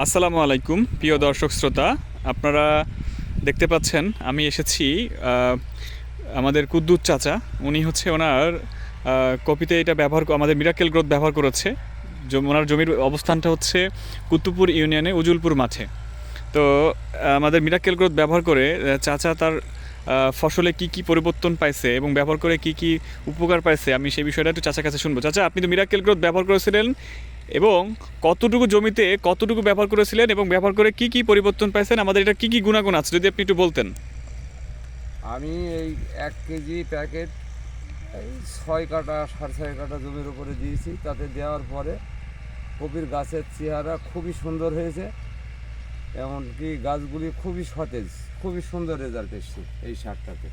আসসালামু আলাইকুম, প্রিয় দর্শক শ্রোতা। আপনারা দেখতে পাচ্ছেন, আমি এসেছি আমাদের কুদ্দুত চাচা। উনি হচ্ছে ওনার কপিতে এটা ব্যবহার আমাদের মিরাকেল গ্রোথ ব্যবহার করেছে। ওনার জমির অবস্থানটা হচ্ছে কুতুবপুর ইউনিয়নে উজুলপুর মাঠে। তো আমাদের মিরাকেল গ্রোথ ব্যবহার করে চাচা তার ফসলে কি কি পরিবর্তন পাইছে এবং ব্যবহার করে কি কি উপকার পাইছে, আমি সেই বিষয়টা একটু চাচার কাছে শুনব। চাচা, আপনি তো মিরাকেল গ্রোথ ব্যবহার করেছিলেন এবং কতটুকু জমিতে কতটুকু ব্যবহার করেছিলেন এবং ব্যবহার করে কি কি পরিবর্তন পাইছেন? আমাদের এটা কি কি গুণাগুণ আছে, যদি আপনি একটু বলতেন। আমি এই এক কেজি প্যাকেট এই ছয় কাটা, সাড়ে ছয় কাটা জমির উপরে দিয়েছি। তাতে দেওয়ার পরে কপির গাছের চেহারা খুবই সুন্দর হয়েছে। এমনকি গাছগুলি খুবই সতেজ খুবই সুন্দর রেজাল্ট এসছে এই সারটাতে।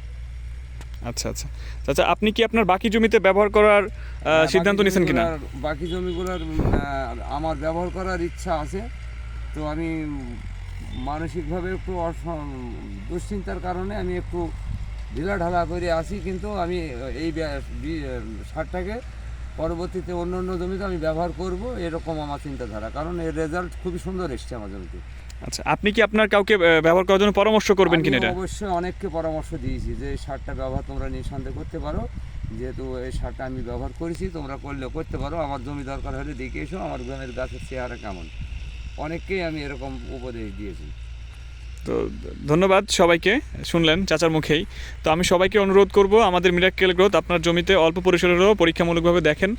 আচ্ছা আচ্ছা। আচ্ছা আপনি কি আপনার বাকি জমিতে ব্যবহার করার হ্যাঁ, সিদ্ধান্ত নিয়েছেন কিনা? বাকি জমিগুলোর আমার ব্যবহার করার ইচ্ছা আছে। তো আমি মানসিকভাবে একটু দুশ্চিন্তার কারণে আমি একটু ঢিলা ঢালা করে আসি কিন্তু আমি এই সারটাকে পরবর্তীতে অন্য অন্য জমিতে আমি ব্যবহার করব এরকম আমার চিন্তাধারা। কারণ এর রেজাল্ট খুবই সুন্দর এসছে আমার জমিতে। আচ্ছা আপনি কি আপনার কাউকে ব্যবহার করার জন্য পরামর্শ করবেন কিনা এটা? অবশ্যই অনেককে পরামর্শ দিয়েছি যে এই সারটা ব্যবহার তোমরা নিঃসন্দেহ করতে পারো। যেহেতু এই সারটা আমি ব্যবহার করেছি তোমরা করলে করতে পারো। আমার জমি দরকার হলে দেখে এসো আমার জমির গাছের চেহারা কেমন? অনেককেই আমি এরকম উপদেশ দিয়েছি। তো ধন্যবাদ সবাইকে, শুনলেন চাচার মুখেই। তো আমি সবাইকে অনুরোধ করব, আমাদের মিরাক্কেল গ্রোথ আপনার জমিতে অল্প পরিসরেরও পরীক্ষামূলকভাবে দেখেন।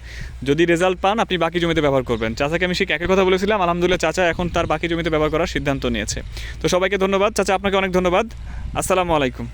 যদি রেজাল্ট পান, আপনি বাকি জমিতে ব্যবহার করবেন। চাচাকে আমি সেই একই কথা বলেছিলাম, আলহামদুলিল্লাহ চাচা এখন তার বাকি জমিতে ব্যবহার করার সিদ্ধান্ত নিয়েছে। তো সবাইকে ধন্যবাদ। চাচা, আপনাকে অনেক ধন্যবাদ। আসসালামু আলাইকুম।